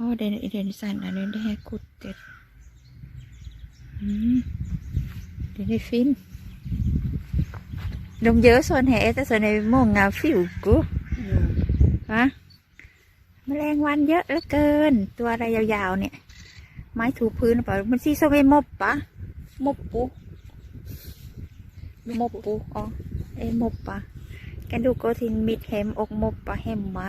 เด d น n d a น sana d น n dia k u t i ด h ดเด i ด f ด n ฟินลงเยอะส่วน i หต n n à ่ m o n น n ง à o phiu của. Hả? มแมลงวันเยอะเหลือเกิน ตัวอะไรยาวๆเนี่ย ไม้ถูพื้นเปล่ามันซีโซเวมบปะมบปูมบปูอ๋อเอมบปะกันดูโกทินมิดเฮมอกมบปะเฮมมา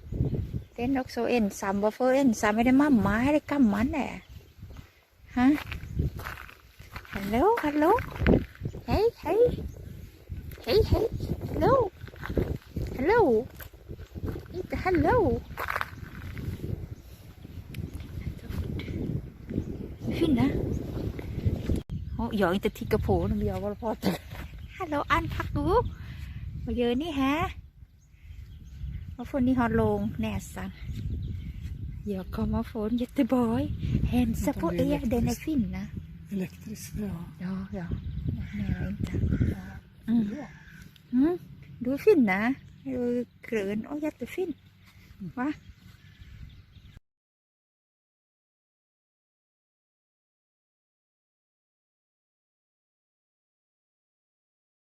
เนนกโซเอ็นซัมบอฟเฟอร์เอ็นซัมไม่ได้มั่มมาให้ได้กำมันแน่ฮะฮัลโหลฮัลโหลเฮ้ยเฮ้ยเฮ้ยฮัลโหลฮัลโหลอีกฮัลโหลฟินนะโอ้ยอยอตอร์ทิกระโผล่นะมีอวบพอดฮัลโหลอันพักดูมาเยอะนี่ฮะมาฝนนี่ฮอลงแน่สันเดี๋ยวก็มาฝนยัตบอยเห็นสะโพกเอียเดนฟินนะ elektriskt. Ja, ja. ja. Nej, inte. Mm. Mm. Du är fin, Du är grön och jättefin. Va?